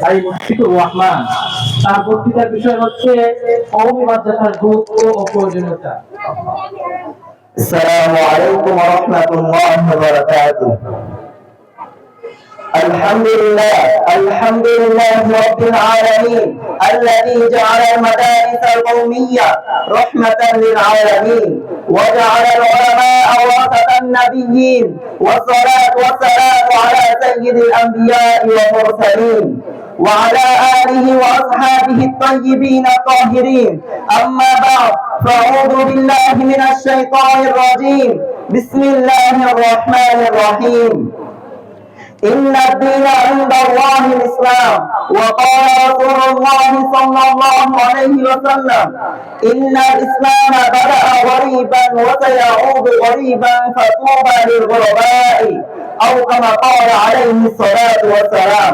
ভাই মুশফিকুর রহমান তার বক্তৃতার বিষয় হচ্ছে কওমি মাদ্রাসার গুরুত্ব ও প্রয়োজনীয়তা السلام عليكم ورحمة الله وبركاته الحمد لله الحمد لله رب العالمين الذي جعل المدارس القومية رحمة للعالمين وجعل العلماء ورثة النبيين والصلاة والسلام على سيد الأنبياء والمرسلين وعلى آله وأصحابه الطيبين الطاهرين. أما بعد فأعوذ بالله من الشيطان الرجيم. بسم الله الرحمن الرحيم. إن الدين عند الله الإسلام. وقال رسول الله صلى الله عليه وسلم إن الإسلام بدأ غريبا وسيعود غريبا فطوبى للغرباء أو كما قال عليه الصلاة والسلام.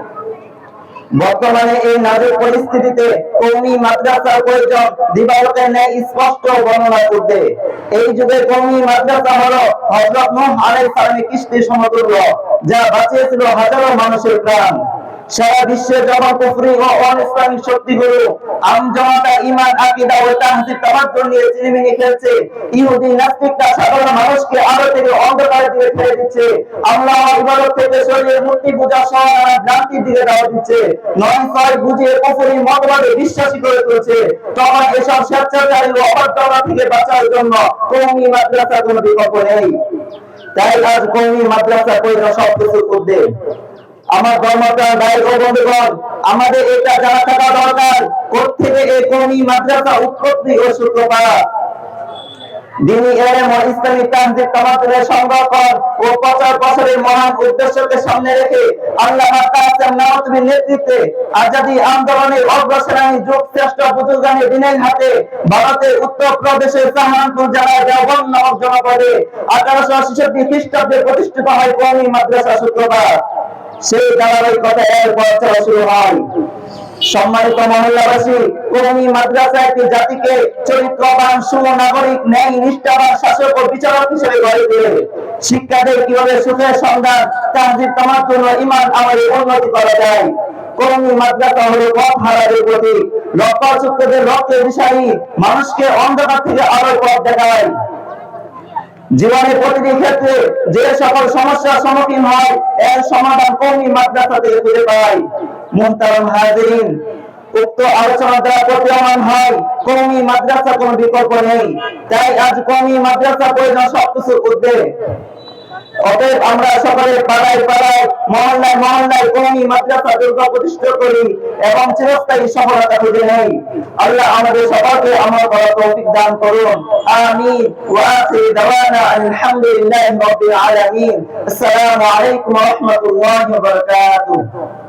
বর্তমানে এই নারী পরিস্থিতিতে কৌমি মাদ্রাসা প্রয়োজন দিবালকের ন্যায় স্পষ্ট বর্ণনা করতে। এই যুগে কৌমি মাদ্রাসা হলো হজরত নূহ আলাইহিস সালামের কৃষ্টি সমতুল্য, যা বাঁচিয়েছিল হাজারো মানুষের প্রাণ। সারা বিশ্বে যখন কুফরি ও অনিসলামিক শক্তিগুলো আমজনতা ইমান আকীদা ও তাহজিব তামাদ্দুন নিয়ে চিনিমিনি খেলছে, ইহুদি নাস্তিকরা সাধারণ মানুষকে আলো থেকে অন্ধকারের দিকে ঠেলে দিচ্ছে। আল্লাহ ইবাদত থেকে শরীরের মূর্তি পূজা সহ ভ্রান্তির দিকে দাওয়া দিচ্ছে। নয় ছয় বুঝিয়ে কুফরি মতবাদে বিশ্বাসী করে তুলছে। তখন এসব স্বেচ্ছাচারী ও অবাধ্যতা থেকে বাঁচার জন্য কৌমি মাদ্রাসা কোনো বিকল্প নেই। তাই আজ কৌমি মাদ্রাসা প্রয়োজন সবকিছুর উদ্যোগ আমার ধর্মপ্রাণ ভাই ও বন্ধুগণ, আমাদের এটা জানা থাকা দরকার কোথেকে এই কৌমি মাদ্রাসা উৎপত্তি ও সূত্রপাত? ইসলামী সংরক্ষণ ও প্রচার প্রসারের মহান উদ্দেশ্যকে সামনে রেখে নেতৃত্বে আন্দোলনের যুগ শ্রেষ্ঠ দিনের হাতে ভারতের উত্তর প্রদেশের সাহারানপুর জেলার দেওবন্দ নামক জনপদে আঠারোশো ছেষট্টি খ্রিস্টাব্দে প্রতিষ্ঠিত হয় মাদ্রাসা সূত্রপাত। সেই ধারাবাহিকতা এরপর চলা শুরু হয়। সম্মানিত মাদ্রাসা একটি জাতিকে চরিত্রবান, সুনাগরিক, ন্যায়, নিষ্ঠাবান শাসক ও বিচারক হিসেবে গড়ে শিক্ষাদের কীভাবে সুখের সন্ধান তামাদ্দুন ও ইমান আমাদের উন্নতি করা যায়? কৌমি মাদ্রাসা হলো পথ হারাদের প্রতি রক্ত রক্তের মানুষকে অন্ধকার থেকে আলোর পথ দেখায়। জীবনের প্রতিটি ক্ষেত্রে যে সকল সমস্যার সম্মুখীন হয়, এর সমাধান কমই মাদ্রাসা থেকে খুঁজে পায়। মুহতারাম হাজিরিন, উক্ত আলোচনা দ্বারা প্রতীয়মান হয় কমি মাদ্রাসা কোন বিকল্প নেই। তাই আজ কমি মাদ্রাসা প্রয়োজন সবকিছুর উদ্যোগ অতএব আমরা সকলে পাড়ায় পাড়ায়, মহল্লায় মহল্লায় কৌমি মাদ্রাসা, দুর্গা প্রতিষ্ঠা করি এবং চিরস্থায়ী সফলতা খুঁজে নেই। আল্লাহ আমাদের সকলকে আমার করা তৌফিক দান করুন। আমিন। ওয়া দাওয়ানা আলহামদুলিল্লাহি রাব্বিল আলামিন। আসসালামু আলাইকুম ওয়া রাহমাতুল্লাহি ওয়া বারাকাতুহু।